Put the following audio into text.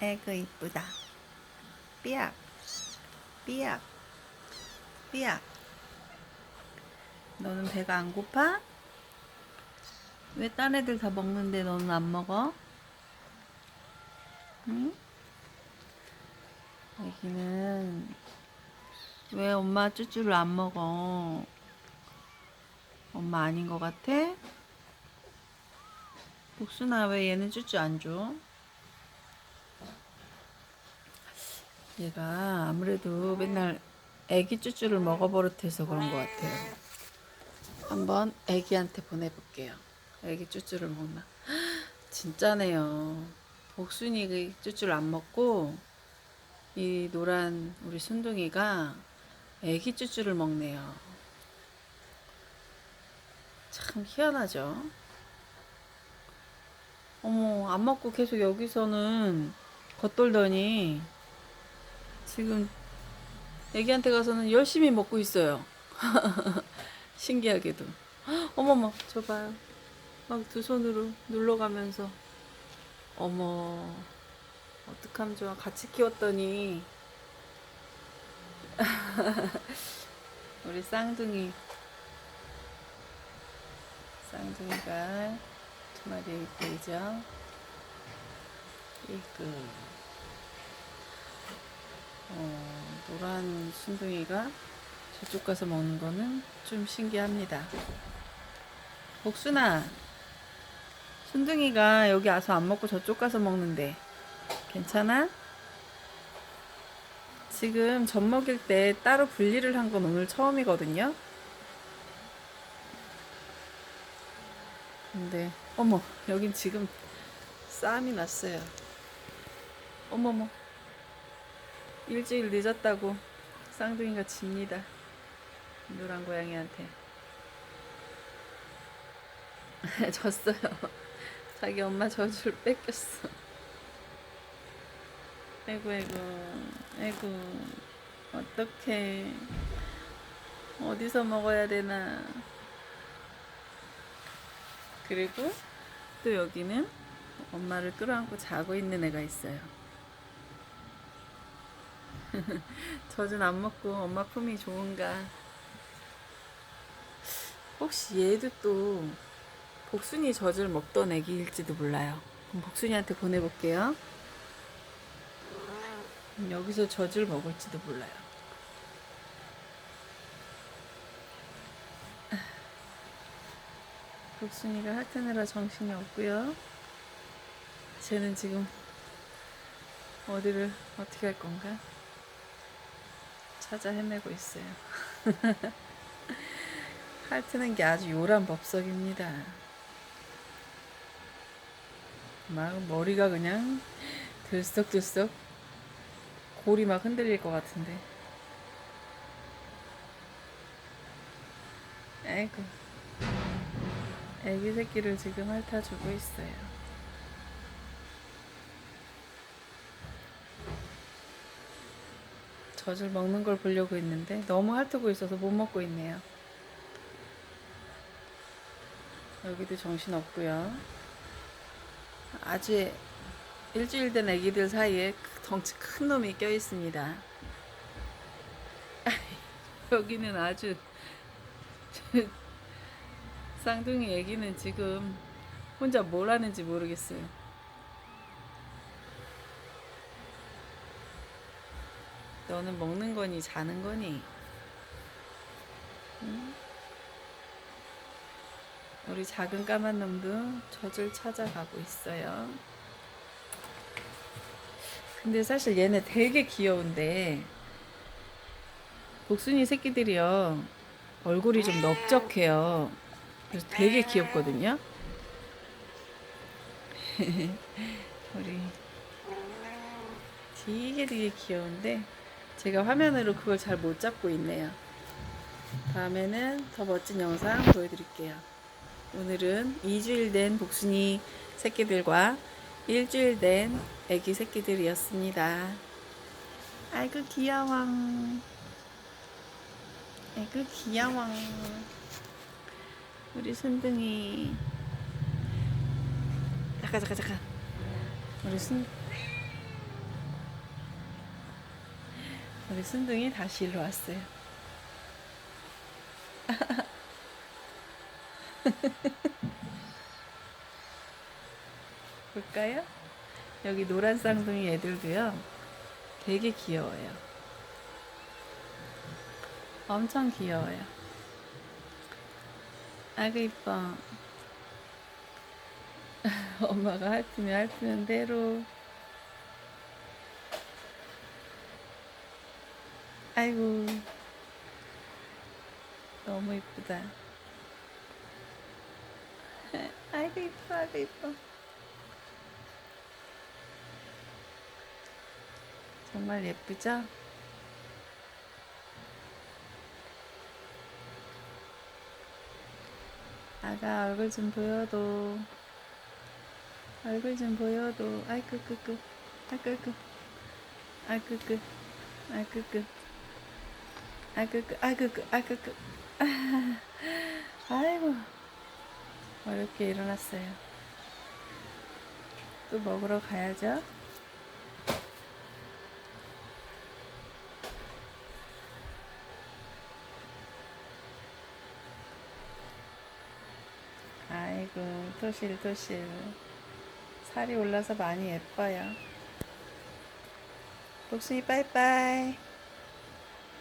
에그 이쁘다. 삐약. 삐약. 삐약. 너는 배가 안 고파? 왜 딴 애들 다 먹는데 너는 안 먹어? 응? 애기는 왜 엄마 쭈쭈를 안 먹어? 엄마 아닌 것 같아? 복순아 왜 얘는 쭈쭈 안 줘? 얘가 아무래도 맨날 애기 쭈쭈를 먹어버릇해서 그런 것 같아요. 한번 애기한테 보내볼게요. 애기 쭈쭈를 먹나? 진짜네요. 복순이 그 쭈쭈를 안 먹고 이 노란 우리 순둥이가 애기 쭈쭈를 먹네요. 참 희한하죠. 어머, 안 먹고 계속 여기서는 겉돌더니 지금 애기한테 가서는 열심히 먹고 있어요. 신기하게도. 어머머, 저 봐요. 막 두 손으로 눌러가면서. 어머, 어떡하면 좋아. 같이 키웠더니. 우리 쌍둥이. 쌍둥이가 두 마리 보이죠? 이그. 어, 노란 순둥이가 저쪽 가서 먹는 거는 좀 신기합니다. 복순아, 순둥이가 여기 와서 안 먹고 저쪽 가서 먹는데 괜찮아? 지금 젖 먹일 때 따로 분리를 한 건 오늘 처음이거든요. 근데 어머 여긴 지금 싸움이 났어요. 어머머 일주일 늦었다고 쌍둥이가 집니다. 노란 고양이한테. 졌어요. 자기 엄마 젖을 뺏겼어. 아이고, 아이고, 아이고, 어떡해. 어디서 먹어야 되나. 그리고 또 여기는 엄마를 끌어안고 자고 있는 애가 있어요. 젖은 안 먹고 엄마 품이 좋은가? 혹시 얘도 또 복순이 젖을 먹던 애기일지도 몰라요. 복순이한테 보내볼게요. 음, 여기서 젖을 먹을지도 몰라요. 복순이가 핥으느라 정신이 없고요. 쟤는 지금 어디를 어떻게 할 건가? 찾아 헤매고 있어요. 핥는 게 아주 요란 법석입니다. 막 머리가 그냥 들썩들썩 골이 막 흔들릴 것 같은데. 아이고. 애기 새끼를 지금 핥아주고 있어요. 젖을 먹는 걸 보려고 했는데 너무 핥고 있어서 못 먹고 있네요. 여기도 정신 없고요. 아주 일주일 된 아기들 사이에 덩치 큰 놈이 껴 있습니다. 여기는 아주 쌍둥이 애기는 지금 혼자 뭘 하는지 모르겠어요. 너는 먹는 거니 자는 거니? 응? 우리 작은 까만 놈도 젖을 찾아가고 있어요. 근데 사실 얘네 되게 귀여운데 복순이 새끼들이요 얼굴이 좀 넓적해요. 그래서 되게 귀엽거든요. 우리 되게 되게 귀여운데 제가 화면으로 그걸 잘 못 잡고 있네요. 다음에는 더 멋진 영상 보여드릴게요. 오늘은 2주일 된 복순이 새끼들과 일주일 된 애기 새끼들이었습니다. 아이고 귀여워. 아이고 귀여워. 우리 순둥이. 잠깐 잠깐 잠깐. 우리 순 우리 순둥이 다시 일로 왔어요. 볼까요? 여기 노란 쌍둥이 애들도요. 되게 귀여워요. 엄청 귀여워요. 아그 이뻐. 엄마가 핥으면 핥으면 대로. 아이고. 너무 이쁘다. 아이고 이뻐, 아이고 이뻐. 정말 예쁘죠? 아가 얼굴 좀 보여도 얼굴 좀 보여도 아이쿠 끄끄 아이쿠 아이쿠 아이쿠 아이쿠 아이쿠 아이쿠 아이고. 어렵게 일어났어요. 또 먹으러 가야죠. 아이고 토실 토실. 살이 올라서 많이 예뻐요. 복순이 빠이빠이